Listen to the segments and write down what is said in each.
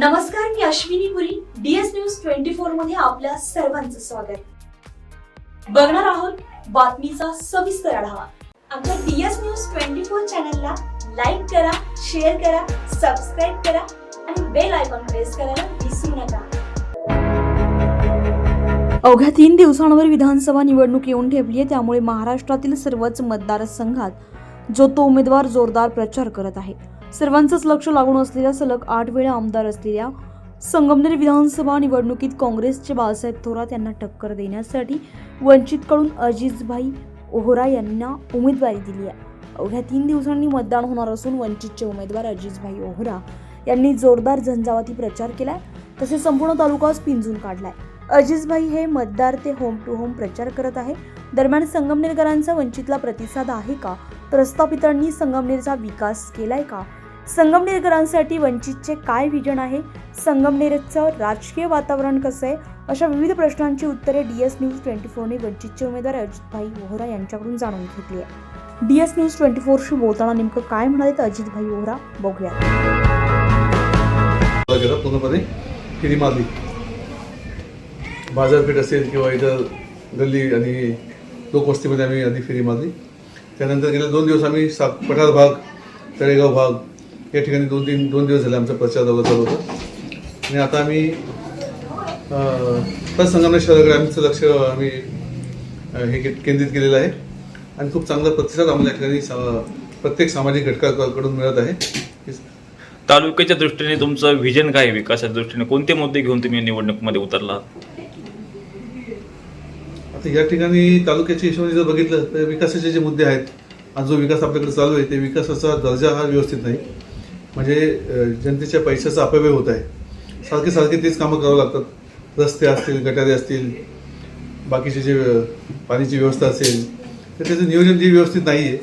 नमस्कार मी Ashwini Puri DS news twenty फोरमध्ये आपल्या सर्वांचं स्वागत. बघणार आहोत बातमीचा सविस्तर आढावा. आमच्या डीएस न्यूज ट्वेंटी फोर चॅनलला लाईक करा शेअर करा सबस्क्राईब करा आणि बेल आयकॉन प्रेस करायला विसरू नका. अवघ्या तीन दिवसांवर विधानसभा निवडणूक येऊन ठेपली आहे त्यामुळे महाराष्ट्रातील सर्वच मतदारसंघात जो तो उमेदवार जोरदार प्रचार करत आहे. सर्वांचंच लक्ष लागून असलेल्या सलग आठ वेळा आमदार असलेल्या संगमनेर विधानसभा निवडणुकीत काँग्रेसचे बाळासाहेब थोरात यांना टक्कर देण्यासाठी वंचितकडून अजिजभाई ओहरा यांना उमेदवारी दिली आहे. अवघ्या तीन दिवसांनी मतदान होणार असून वंचितचे उमेदवार अजिजभाई ओहरा यांनी जोरदार झंझावाती प्रचार केलाय तसेच संपूर्ण तालुकाच पिंजून काढलाय. अजिजभाई हे मतदार ते होम टू होम प्रचार करत आहे दरम्यान संगमनेरकरांचा वंचितला प्रतिसाद आहे का? प्रस्थापितांनी संगमनेरचा विकास केलाय का? संगमनेरकरांसाठी वंचितचे काय विजन आहे? संगमनेरचं राजकीय वातावरण कसं आहे? अशा विविध प्रश्नांची उत्तरे डी एस न्यूज ट्वेंटी फोरने वंचितचे उमेदवार अजितभाई वोहरा यांच्याकडून जाणून घेतली आहे. डी एस न्यूज ट्वेंटी फोरशी बोलताना नेमकं काय म्हणाले अजितभाई वोहरा? बघूया. बाजारपेठ असेल किंवा इथं गल्ली आणि लोकवस्तीमध्ये आम्ही आधी फेरी मारली त्यानंतर गेले दोन दिवस आम्ही सा पठार भाग तळेगाव भाग या ठिकाणी दोन तीन दोन दिवस झाले आमचा प्रचार दौरा चालू होता. आणि आता आम्ही तर संगमनेर शहराकडे आमचं लक्ष आम्ही हे केंद्रित केलेलं आहे. आणि खूप चांगला प्रतिसाद आम्हाला या ठिकाणी प्रत्येक सामाजिक घटकाकडून मिळत आहे. तालुक्याच्या दृष्टीने तुमचं व्हिजन काय विकासाच्या दृष्टीने कोणते मुद्दे घेऊन तुम्ही निवडणुकीमध्ये उतरला? आता या ठिकाणी तालुक्याच्या हिशोबाने जर बघितलं तर विकासाचे जे मुद्दे आहेत आज जो विकास आपल्याकडे चालू आहे ते विकासाचा दर्जा हा व्यवस्थित नाही. म्हणजे जनतेच्या पैशाचा अपव्यय होत आहे. सारखे सारखे तेच कामं करावं लागतात. रस्ते असतील गटारे असतील बाकीचे जे पाण्याची व्यवस्था असेल तर त्याचं नियोजन जे व्यवस्थित नाही आहे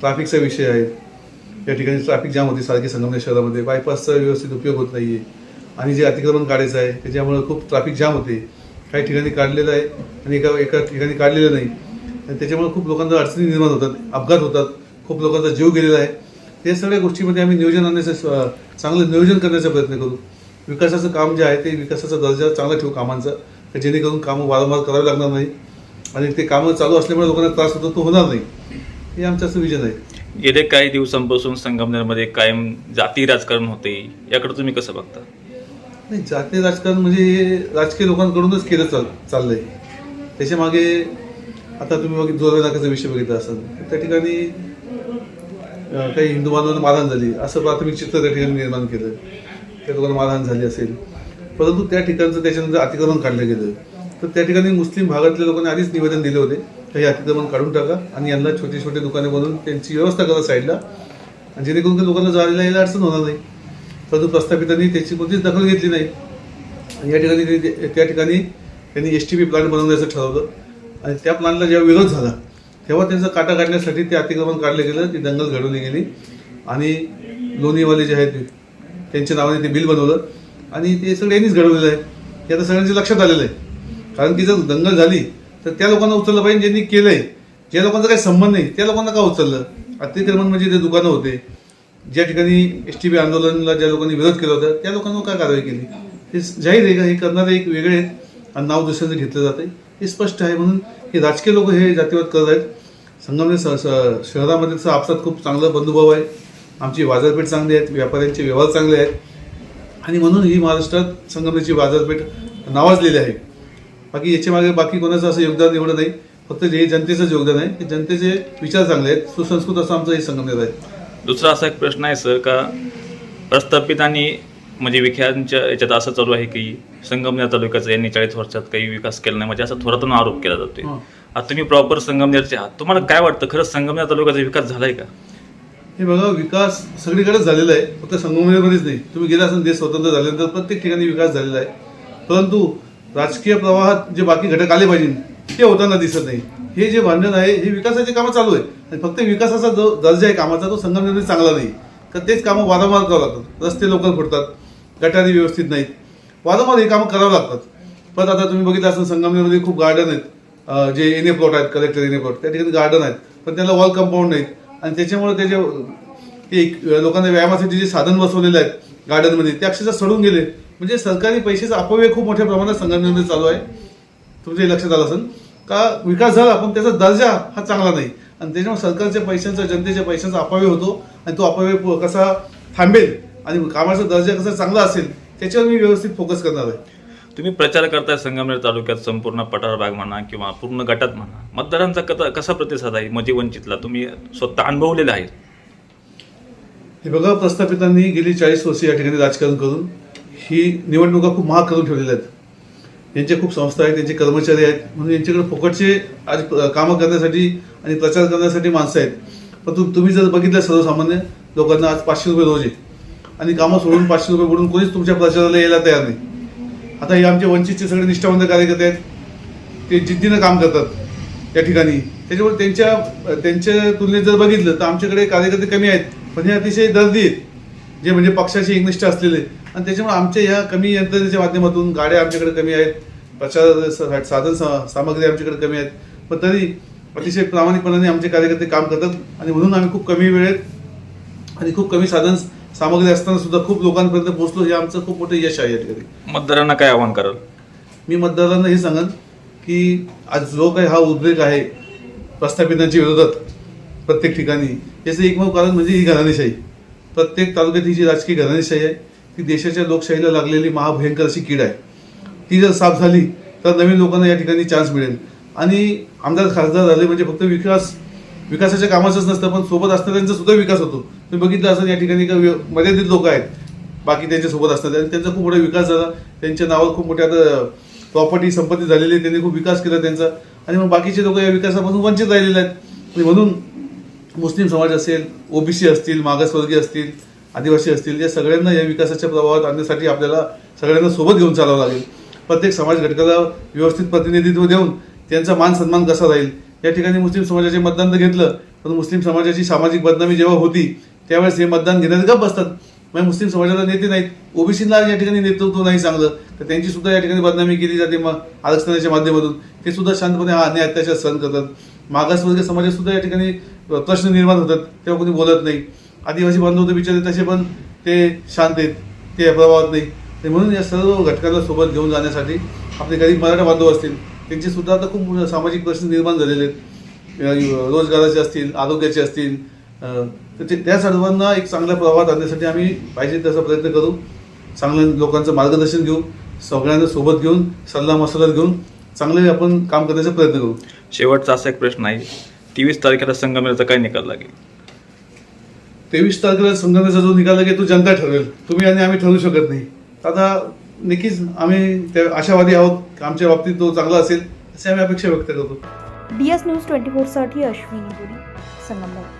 ट्रॅफिकचा विषय आहे. या ठिकाणी ट्रॅफिक जाम होते सारखे संगमनेर शहरामध्ये. बायपासचा व्यवस्थित उपयोग होत नाही आहे आणि जे अतिक्रमण काढायचं आहे त्याच्यामुळे खूप ट्रॅफिक जाम होते. काही ठिकाणी काढलेलं आहे आणि एका एका ठिकाणी काढलेलं नाही. आणि त्याच्यामुळे खूप लोकांना अडचणी निर्माण होतात अपघात होतात. खूप लोकांचा जीव गेलेला आहे. या सगळ्या गोष्टीमध्ये आम्ही नियोजन आणण्याचं चांगलं नियोजन करण्याचा प्रयत्न करू. विकासाचं काम जे आहे ते विकासाचा दर्जा चांगला ठेवू कामांचा जेणेकरून कामं वारंवार करावी लागणार नाही. आणि ते कामं चालू असल्यामुळे लोकांना त्रास होतो तो होणार नाही. हे आमचं असं विजन आहे. गेले काही दिवसांपासून संगमनेरमध्ये कायम जाती राजकारण होते याकडे तुम्ही कसं बघता? नाही जातीय राजकारण म्हणजे हे राजकीय लोकांकडूनच केलं चाल चाललंय. त्याच्यामागे आता तुम्ही बघित जोरवे नाकाचा विषय बघितला असाल त्या ठिकाणी काही हिंदू बांधवांना मारहाण झाली. असं प्राथमिक चित्र त्या ठिकाणी निर्माण केलं. त्या लोकांना मारहाण झाली असेल. परंतु त्या ठिकाणचं त्याच्यानंतर अतिक्रमण काढलं गेलं. तर त्या ठिकाणी मुस्लिम भागातल्या लोकांनी आधीच निवेदन दिले होते काही अतिक्रमण काढून टाका आणि यांना छोटे छोटे दुकाने बनवून त्यांची व्यवस्था करा साईडला. आणि जेणेकरून ते लोकांना जायला यायला अडचण होणार नाही. परंतु प्रस्थापितांनी त्याची कोणतीच दखल घेतली नाही. आणि या ठिकाणी ते- त्या ठिकाणी त्यांनी एस टी पी प्लांट बनवण्याचं ठरवलं. आणि त्या प्लांटला जेव्हा विरोध झाला तेव्हा त्यांचा काटा काढण्यासाठी ते अतिक्रमण काढलं गेलं ती दंगल घडवली गेली. आणि लोणीवाले जे आहेत त्यांच्या नावाने ते बिल बनवलं. आणि ते सगळं यांनीच घडवलेलं आहे. हे आता सगळ्यांच्या लक्षात आलेलं आहे. कारण की जर दंगल झाली तर त्या लोकांना उचललं पाहिजे ज्यांनी केलंय. ज्या लोकांचा काही संबंध नाही त्या लोकांना का उचललं? अतिक्रमण म्हणजे ते दुकानं होते. ज्या ठिकाणी एस टी बी आंदोलनाला ज्या लोकांनी विरोध केला होता त्या लोकांवर काय कारवाई केली? हे जाहीर आहे का? हे करणारे एक वेगळे आहेत. आणि नाव दुसऱ्यांचं घेतलं जातं हे स्पष्ट आहे म्हणून हे राजकीय लोक हे जातीवाद करत आहेत. संगमनेर स- शहरामध्ये तसं आपसात खूप चांगला बंधुभाव आहे. आमची बाजारपेठ चांगली आहेत व्यापाऱ्यांचे व्यवहार चांगले आहेत. आणि म्हणून ही महाराष्ट्रात संगमनेरची बाजारपेठ नावाजलेली आहे. बाकी याच्या मागे बाकी कोणाचं असं योगदान एवढं नाही. फक्त हे जनतेचंच योगदान आहे. की जनतेचे विचार चांगले आहेत. सुसंस्कृत असं आमचं हे संगमनेर आहे. दुसरा असा एक प्रश्न आहे सर का प्रस्थापितांनी म्हणजे विख्यांच्या याच्यात असं चालू आहे की संगमनेर तालुक्याचा यांनी चाळीस वर्षात काही विकास केला नाही म्हणजे असा थोरातून आरोप केला जातोय. हं. आता तुम्ही प्रॉपर संगमनेरचे आहात. तुम्हाला काय वाटतं? खरंच संगमनेर तालुक्याचा विकास झालाय का? हे बघा विकास सगळीकडेच झालेला आहे. फक्त संगमनेरमध्येच नाही. तुम्ही गेला असाल देश स्वतंत्र झाल्यानंतर प्रत्येक ठिकाणी विकास झालेला आहे. परंतु राजकीय प्रवाहात जे बाकी घटक आले पाहिजे ते होताना दिसत नाही. हे जे भांडण आहे हे विकासाचे कामं चालू आहे आणि फक्त विकासाचा जो दर्जा आहे कामाचा तो संगमनेरमध्ये चांगला नाही. तर तेच कामं वारंवार करावं लागतात. रस्ते लवकर फुटतात गटारी व्यवस्थित नाहीत. वारंवार हे कामं करावं लागतात. पण आता तुम्ही बघितलं असाल संगमनेरमध्ये खूप गार्डन आहेत. जे एन प्लॉट आहेत कलेक्टर एन प्लॉट त्या ठिकाणी गार्डन आहेत. पण त्याला वॉल कंपाऊंड नाहीत. आणि त्याच्यामुळे त्याचे एक- लोकांना व्यायामासाठी जे साधन बसवलेले आहेत गार्डनमध्ये ते अक्षरशः सडून गेले. म्हणजे सरकारी पैशाचा अपव्यय खूप मोठ्या प्रमाणात संघटनेमध्ये चालू आहे. तुमच्या लक्षात आलं असेल. का विकास झाला पण त्याचा दर्जा हा चांगला नाही. आणि त्याच्यामुळे सरकारच्या पैशांचा जनतेच्या पैशांचा अपव्यय होतो आणि तो अपव्यय प- कसा थांबेल आणि कामाचा दर्जा कसा चांगला असेल त्याच्यावर मी व्यवस्थित फोकस करणार आहे. तुम्ही प्रचार करताय संगमनेर तालुक्यात संपूर्ण पठार भाग म्हणा किंवा पूर्ण गटात म्हणा मतदारांचा कथा कसा प्रतिसाद आहे? म्हणजे वंचितला तुम्ही स्वतः अनुभवलेला आहे. हे बघा प्रस्थापितांनी गेली चाळीस वर्ष या ठिकाणी राजकारण करून ही निवडणुका खूप महाग करून ठेवलेल्या आहेत. यांच्या खूप संस्था आहेत त्यांचे कर्मचारी आहेत. म्हणून यांच्याकडे फुकटचे आज कामं करण्यासाठी आणि प्रचार करण्यासाठी माणसं आहेत. पण तुम्ही जर बघितलं सर्वसामान्य लोकांना आज पाचशे रुपये रोज आहे आणि कामं सोडून पाचशे रुपये बुडून कोणीच तुमच्या प्रचाराला यायला तयार नाही. आता हे आमचे वंचितचे सगळे निष्ठावंत कार्यकर्ते आहेत. ते जिद्दीनं काम करतात या ठिकाणी. त्याच्यामुळे त्यांच्या त्यांच्या तुलनेत जर बघितलं तर आमच्याकडे कार्यकर्ते कमी आहेत. पण हे अतिशय दर्दी आहेत. जे म्हणजे पक्षाचे एकनिष्ठ असलेले. आणि त्याच्यामुळे आमच्या ह्या कमी यंत्रणेच्या माध्यमातून गाड्या आमच्याकडे कमी आहेत. प्रचार साधन सा- सामग्री आमच्याकडे कमी आहेत. पण तरी अतिशय प्रामाणिकपणाने आमचे कार्यकर्ते काम करतात. आणि म्हणून आम्ही खूप कमी वेळेत आणि खूप कमी साधन सामग्री असताना सुद्धा खूप लोकांपर्यंत पोहोचलो हे आमचं खूप मोठं यश आहे या ठिकाणी मतदारांना काय आवाहन कराल? मी मतदारांना हे सांगन की आज जो काही हा उद्रेक आहे प्रस्थापितांच्या विरोधात प्रत्येक ठिकाणी याचं एकमेव कारण म्हणजे ही घराणेशाही. प्रत्येक तालुक्यात ही जी राजकीय घराणेशाही आहे ती देशाच्या लोकशाहीला लागलेली महाभयंकर अशी कीड आहे. ती जर साफ झाली तर नवीन लोकांना या ठिकाणी चान्स मिळेल. आणि आमदार खासदार झाले म्हणजे फक्त विकास विकासाच्या कामाचंच नसतं पण सोबत असणाऱ्यांचा सुद्धा विकास होतो. तुम्ही बघितलं असं या ठिकाणी का व्य- मर्यादित लोक आहेत. बाकी त्यांच्यासोबत असतात. आणि त्यांचा खूप मोठा विकास झाला. त्यांच्या नावावर खूप मोठ्या आता प्रॉपर्टी संपत्ती झालेली आहे. त्यांनी खूप विकास केला त्यांचा. आणि मग बाकीचे लोक या विकासापासून वंचित राहिलेले आहेत. आणि म्हणून मुस्लिम समाज असेल ओबीसी असतील मागासवर्गीय असतील आदिवासी असतील या सगळ्यांना या विकासाच्या प्रभावात आणण्यासाठी आपल्याला सगळ्यांना सोबत घेऊन चालावं लागेल. प्रत्येक समाज घटकाला व्यवस्थित प्रतिनिधित्व देऊन त्यांचा मान सन्मान कसा राहील? या ठिकाणी मुस्लिम समाजाचे मतदान तर घेतलं. पण मुस्लिम समाजाची सामाजिक बदनामी जेव्हा होती त्यावेळेस हे मतदान घेणारे गप बसतात. म्हणजे मुस्लिम समाजाला नेते नाहीत. ओबीसीला या ठिकाणी नेतृत्व नाही चांगलं. तर त्यांची सुद्धा या ठिकाणी बदनामी केली जाते मग आरक्षणाच्या माध्यमातून. ते सुद्धा शांतपणे हा अन्याय अत्याचार सहन करतात. मागासवर्गीय समाजात सुद्धा या ठिकाणी प्रश्न निर्माण होतात. तेव्हा कोणी बोलत नाही. आदिवासी बांधव तर बिचारे तसे पण ते शांत आहेत. ते प्रभावात नाही. म्हणून या सर्व घटकाला सोबत घेऊन जाण्यासाठी आपले गरीब मराठा बांधव असतील त्यांचे सुद्धा आता खूप सामाजिक प्रश्न निर्माण झालेले आहेत. रोजगाराचे असतील आरोग्याचे असतील तर त्या सर्वांना एक चांगल्या प्रभावात आणण्यासाठी आम्ही पाहिजे तसा प्रयत्न करू. चांगल्या लोकांचं मार्गदर्शन घेऊ सगळ्यांना सोबत घेऊन सल्ला मसलत घेऊन चांगले आपण काम करण्याचा प्रयत्न करू. शेवटचा असा एक प्रश्न आहे तेवीस तारखेला संगमनेरचा काय निकाल लागेल? तेवीस तारखेला संघटनेचा जो निकाल लागेल तो जनता ठरवेल तुम्ही आणि आम्ही ठरवू शकत नाही. आता नक्कीच आम्ही त्या आशावादी आहोत की आमच्या बाबतीत तो चांगला असेल अशी आम्ही अपेक्षा व्यक्त करतो. डी एस न्यूज ट्वेंटी फोरसाठी अश्विनी पुरी संगमनेर.